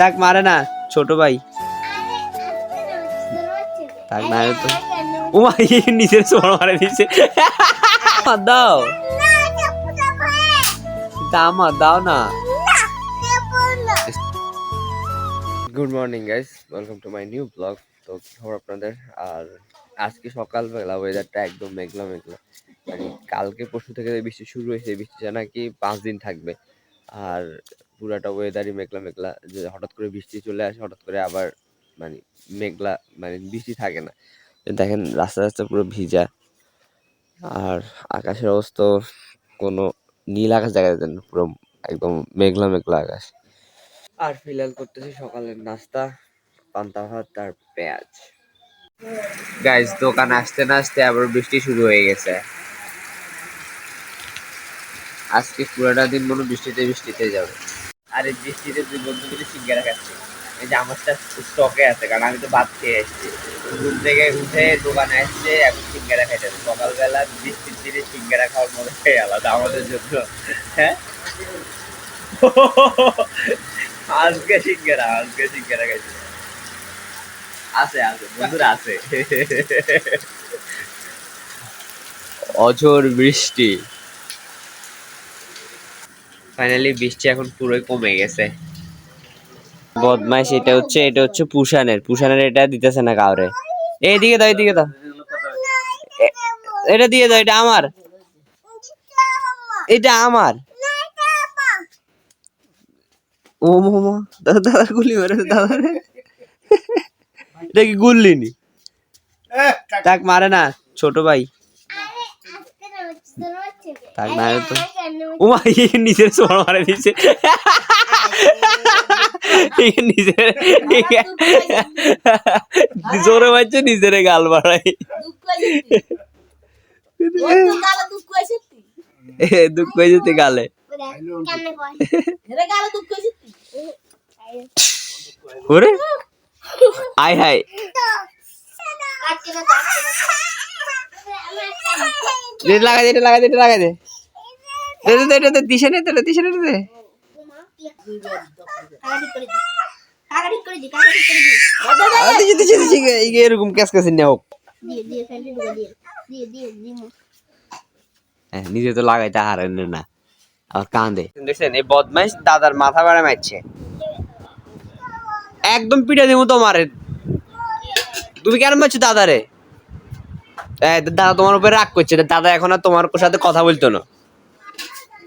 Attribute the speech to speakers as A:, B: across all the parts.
A: তাক, মারে না, ছোট ভাই। তাক, মারে তো। ও মা এই নিচের সোর মারে দিছে। দাও। আমার দাও না। Good morning guys welcome to my new blog তো কি খবর আপনাদের? আর আজকে সকালবেলা ওয়েদারটা একদম মেঘলা মেঘলা। মানে কালকে পরশু থেকে বৃষ্টি শুরু হয়েছে বৃষ্টিটা নাকি পাঁচ দিন থাকবে। আর পুরাটা ওয়েদারই মেঘলা মেঘলা, যে হঠাৎ করে বৃষ্টি চলে আসে, হঠাৎ করে আবার মানে মেঘলা মানে বৃষ্টি থাকে না। দেখেন, রাস্তা রাস্তা পুরো ভিজা। আর আকাশের অবস্থা কোনো নীল আকাশ দেখা যাচ্ছে না, পুরো একদম মেঘলা মেঘলা আকাশ। আর ফিলহাল করতেছি সকালের নাস্তা, পান্তা ভাত আর পেঁয়াজ। গাইজ দোকান আসতে না আসতে আবার বৃষ্টি শুরু হয়ে গেছে। আজকে পুরোটা দিন মনে বৃষ্টিতে বৃষ্টিতে যাবে। আর এই বৃষ্টিতে দুই বন্ধু মিলে সিঙ্গারা খাচ্ছি। এই যে আমারটা স্টকে আছে, কারণ আমি তো ভাত খেয়ে এসেছি ঘুম থেকে উঠে দোকানে আসছে, এখন সিঙ্গারা খাইতে সকালবেলা বৃষ্টির দিনে সিঙ্গারা খাওয়ার মজাটাই আলাদা আমাদের জন্য। হ্যাঁ? আজকে সিঙ্গারা আজকে সিঙ্গারা খাইছে আছে আছে, বন্ধুরা আছে। অঝোর বৃষ্টি। ফাইনালি বৃষ্টি এখন পুরোই কমে গেছে। বদমাইশ এটা হচ্ছে এটা হচ্ছে পুষানের। পুষানের এটা দিতেছে না কাউরে। এইদিকে দাও এইদিকে দাও। এটা দিয়ে দাও এটা আমার। এটা আমার। ও মামা দাদা দাদা গুলি মারে দাদা রে। এটা কি গুল্লি নি? তাক মারে না ছোট ভাই। তাক মারে তো ও মা এই নিচের সোর মারে দিছে নিজের জোরে মারছে নিজের গাল বাড়াই দুঃখ হয়ে যেতে গালে ওরে? আয় হায়। লাগা দে লাগা দে লাগা দে দিশে নে দিশে দে এরকম নিজে তো লাগাইতে হারেন না। আর কান্দে। দেখছেন, এই বদমাইশ দাদার মাথা বেড়া মারছে। একদম পিঠা দিব তোমার। তুমি কেন মারছো দাদারে? দাদা তোমার উপরে রাগ করছে। দাদা এখন আর তোমার সাথে কথা বলতো না।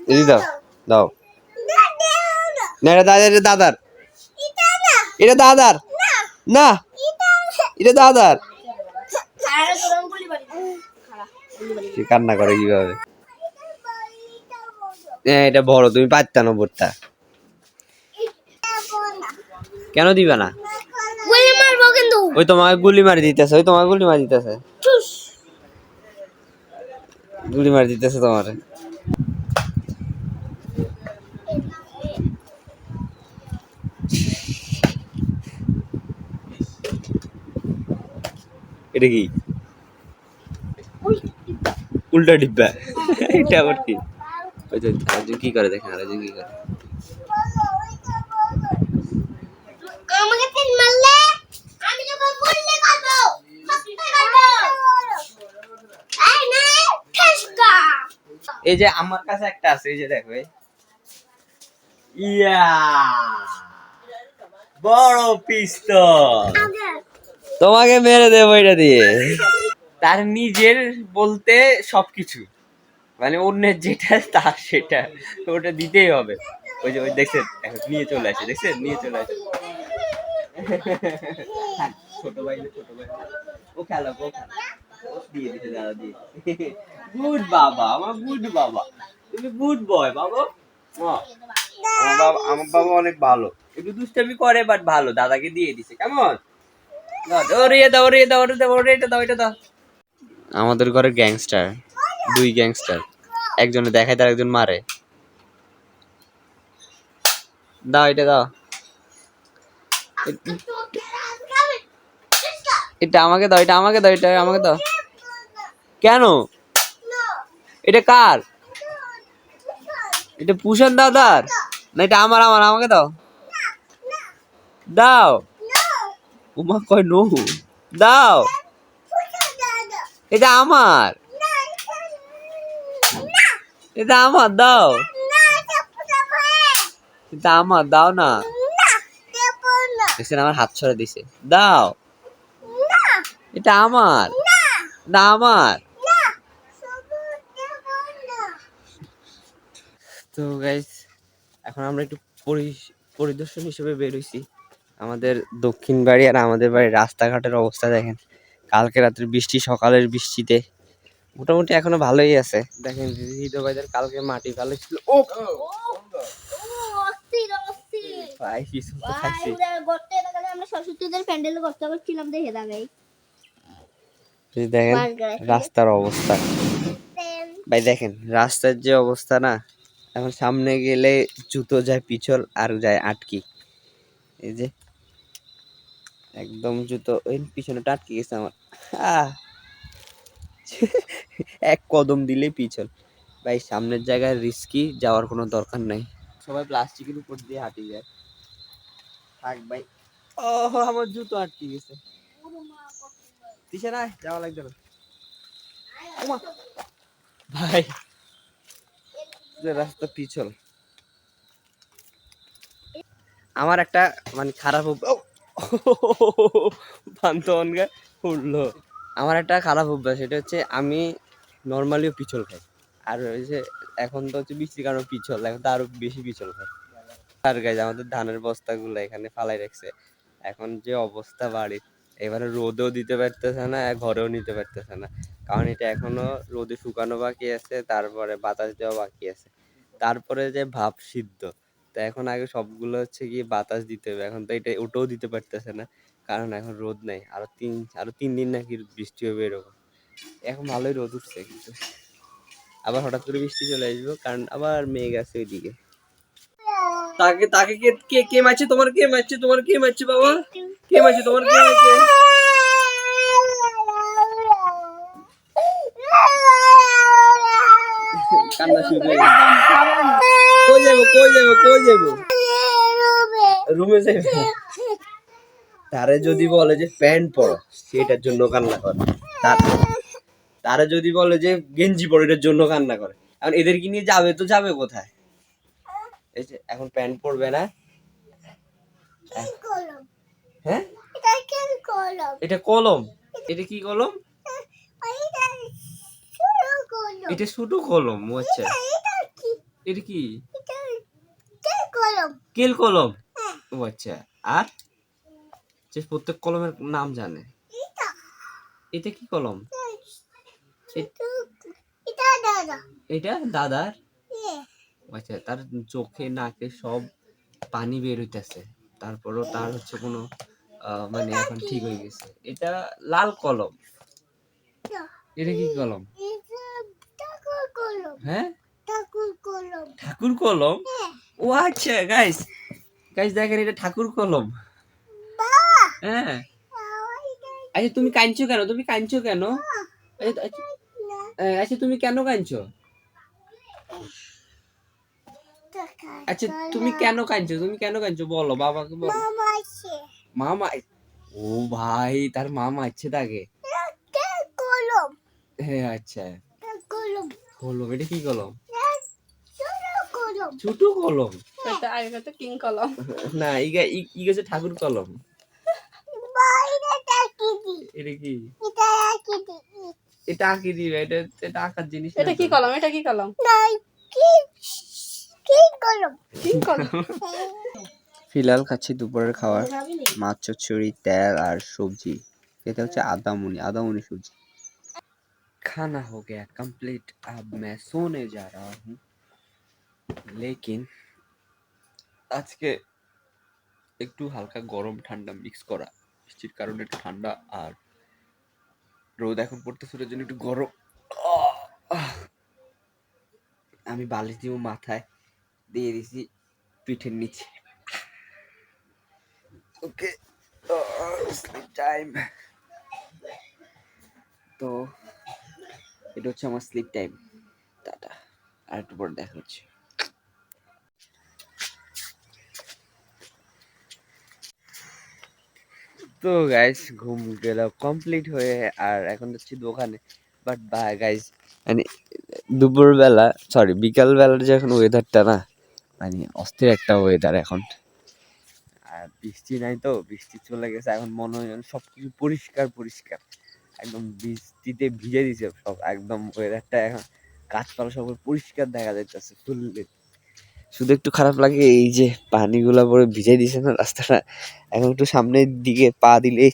A: দিদি দাও দাও। না এটা দাদার এটা দাদার। এটা দাদার। না এটা দাদার। কান্না করে কীভাবে? হ্যাঁ এটা বড় তুমি পারতা না বোর্ডটা কেন দিবে না? ওই তোমাকে গুলি মারি দিতেছে ওই তোমাকে গুলি মারি দিতেছে। গুলি মারি দিতেছে তোমারে। এটা কি? উল্টা ডিব্বা। এটা আবার কি? আরেকজন কি করে দেখেন আরেকজন কি করে
B: আমাকে তিন মারলে আমি যখন বললে কত এই না ঠেসকা
A: এই যে আমার কাছে একটা আছে, এই যে দেখো ইয়া! বড় পিস্তল। তোমাকে মেরে দেবো এটা দিয়ে। তার নিজের বলতে সবকিছু। মানে অন্যের যেটা, তার সেটা। ওটা দিতেই হবে। ওই যে, ওই দেখছেন নিয়ে চলে আসে, দেখছেন? নিয়ে চলে আসে। ছোট ভাই ছোট ভাই। ও খেলা ও খেলা। দিয়ে দিতে দাদা দিয়ে গুড বাবা আমার গুড বাবা তুমি গুড বয় বাবা। আমার বাবা আমার বাবা অনেক ভালো। একটু দুষ্টামি করে বাট ভালো। দাদাকে দিয়ে দিছে কেমন? দাও দাও দাও দাও দাও আমাদের ঘরে গ্যাংস্টার দুই গ্যাংস্টার একজনে দেখায় তার একজন মারে। দাও এটা দাও। এটা আমাকে দাও এটা আমাকে দাও এটা আমাকে দাও। কেন? এটা কার? এটা পুষার দাদার? না এটা আমার আমার আমাকে দাও। দাও। উমা কয় নো। দাও। এটা আমার. এটা আমার দাও. এটা আমার দাও না। আমার হাত ছড়ে দিছে। দাও. এটা আমার। না। আমার. তো গাইস এখন আমরা একটু পরিদর্শন হিসেবে বেরোইছি আমাদের দক্ষিণ বাড়ি আর আমাদের বাড়ির রাস্তাঘাটের অবস্থা দেখেন। কালকে রাত্রে বৃষ্টি সকালের বৃষ্টিতে। মোটামুটি এখনও ভালোই আছে। দেখেন হৃদয় ভাইদের কালকে মাটি ভালো ছিল। ও!
B: ও অস্থির অস্থির।
A: ভাই কিছু খাইছি।
B: আমরা সরস্বতীদের প্যান্ডেলে গর্ত করছিলাম দেখে দাঁড়াই
A: এই দেখেন রাস্তার অবস্থা। ভাই দেখেন রাস্তার যে অবস্থা না এখন সামনে গেলে জুতো যায় পিছল আর যায় আটকি। এই যে একদম জুতো ওই পিছনেটা আটকে গেছে আমার! এক কদম দিলেই পিছল। ভাই সামনের জায়গায় রিস্কি যাওয়ার কোনো দরকার নাই। সবাই প্লাস্টিকের উপর দিয়ে হাঁটি যায়। থাক ভাই। ও আমার জুতো আটকে গেছে। দিশে না যাওয়া লাগবে না। ওমা। ভাই যে রাস্তা পিছল। আমার একটা মানে খারাপ ও! উঠল আমার একটা খারাপ অভ্যাস সেটা হচ্ছে আমি নর্মালিও পিছল খাই। আর যে এখন তো হচ্ছে বৃষ্টির কারণে পিছল এখন তো আরও বেশি পিছল খাই। আর গাইজ আমাদের ধানের বস্তাগুলো এখানে ফালাই রাখছে। এখন যে অবস্থা বাড়ির। এবারে রোদেও দিতে পারতেছে না ঘরেও নিতে পারতেছে না। কারণ এটা এখনও রোদে শুকানো বাকি আছে, তারপরে বাতাস দেওয়া বাকি আছে। তারপরে যে ভাপ সিদ্ধ, তো এখন আগে সবগুলো হচ্ছে কি বাতাস দিতে হবে। এখন তো এটা ওটাও দিতে পারতেছে না, কারণ এখন রোদ নেই। আরও তিন আরও তিন দিন নাকি বৃষ্টি হবে এরকম। এখন ভালোই রোদ উঠছে কিন্তু। আবার হঠাৎ করে বৃষ্টি চলে আসব, কারণ আবার মেঘ আছে ওইদিকে। তাকে তাকে কে কে কে মারছে? তোমার কে মারছে? তোমার কে মারছে বাবা? কে মারছে তোমার কে মারছে কান্না শুরু হয়ে কই যাব কই যাব কই যাব? রুমে যাবে তারে যদি বলে যে প্যান্ট পরো সেটার জন্য কান্না করে। তার তারে যদি বলে যে গেঞ্জি পরো এটার জন্য কান্না করে। এখন এদেরকে নিয়ে যাবে তো যাবে কোথায়? এই যে এখন প্যান্ট পরবে না? হ্যাঁ? এটা কলম? এটা কি কলম? এটা ছোট কলম। আচ্ছা। এটা কি? কেল কলম। ও আচ্ছা। আর? যে প্রত্যেক কলমের নাম জানে। এটা। কি কলম? এটা দাদার? ও আচ্ছা তার চোখে নাকে সব পানি বের হইতেছে। তারপরও তার হচ্ছে কোনো মানে এখন ঠিক হয়ে গেছে। এটা লাল কলম। এটা কি কলম? হ্যাঁ? ঠাকুর কলম। ও আচ্ছা গাইস গাইস দেখেন এটা ঠাকুর কলম। হ্যাঁ। আচ্ছা তুমি কাঁদছো কেন? তুমি কাঁদছো কেন? আচ্ছা, আচ্ছা, আচ্ছা তুমি কেন কাঁদছো? আচ্ছা তুমি কেন কাঁদছো? তুমি কেন কাঁদছো? বলো বাবাকে বলো। মামা ও ভাই তার মামা আছে তাকে? হ্যাঁ আচ্ছা। কলম। এটা কি কলম? ছোট কলম।
C: আগে তো কিং কলম।
A: না ইগা ই- ই ঠাকুর কলম। এটা কি? এটা আঁকি দিবে এটা এটা আঁকার জিনিস
C: এটা কি। কলম? এটা কি কলম? কিং কলম।
A: ফিলহাল খাচ্ছি দুপুরের খাবার মাছ চচ্চড়ি তেল আর সবজি এটা হচ্ছে আদামুনি আদামুনি সবজি खाना हो गया कंप्लीट अब मैं सोने जा रहा हूँ लेकिन আজকে একটু হালকা গরম ঠান্ডা মিক্স করা বৃষ্টির কারণে একটু ঠান্ডা আর রোদ এখন পড়তেছে ওটার জন্য একটু গরম আহ! আমি বালিশ দিব মাথায় দিয়ে দিছি পিঠের নিচে ওকে স্লিপ টাইম তো, এটা হচ্ছে আমার স্লিপ টাইম টাটা। আর একটু পরে দেখা হচ্ছে। তো গাইস ঘুম গেল কমপ্লিট হয়ে আর এখন যাচ্ছি দোকানে। বাট বা গাইস মানে দুপুরবেলা সরি বিকালবেলার যে এখন ওয়েদারটা না মানে অস্থির একটা ওয়েদার এখন। আর বৃষ্টি নাই তো, বৃষ্টি চলে গেছে, এখন মনে হয় সব কিছু পরিষ্কার পরিষ্কার। একদম বৃষ্টিতে ভিজে দিছে সব, একদম ওয়েদারটা এখন গাছপালা সব পরিষ্কার দেখা যাইতেছে ফুললি শুধু একটু খারাপ লাগে এই যে পানিগুলা পরে ভিজাই দিছে না রাস্তাটা, এখন একটু সামনের দিকে পা দিলে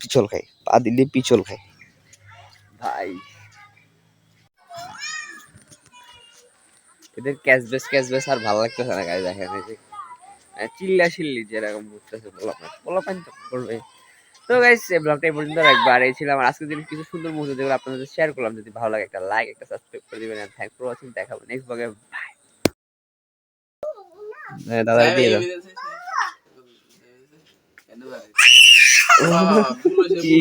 A: পিছল খায়, পা দিলে পিছল খায়। ভাই। এদের ক্যাশবেস ক্যাশবেস আর ভালো লাগতেছে না গায়ে দেখেন চিল্লা চিল্লি যেরকম বুঝতেছে পোলাপান। পোলাপান তো করবে। তো গাইস এই ব্লগটা এই পর্যন্ত আর এই ছিল আমার আজকের দিনের কিছু সুন্দর মুহূর্ত যেগুলো আপনাদের শেয়ার করলাম। যদি ভালো লাগে একটা লাইক একটা সাবস্ক্রাইব করে দিবেন থ্যাংক ফর ওয়াচিং দেখাবো নেক্সট ব্লগে বাই দাদা দিয়ে দাও।
D: কি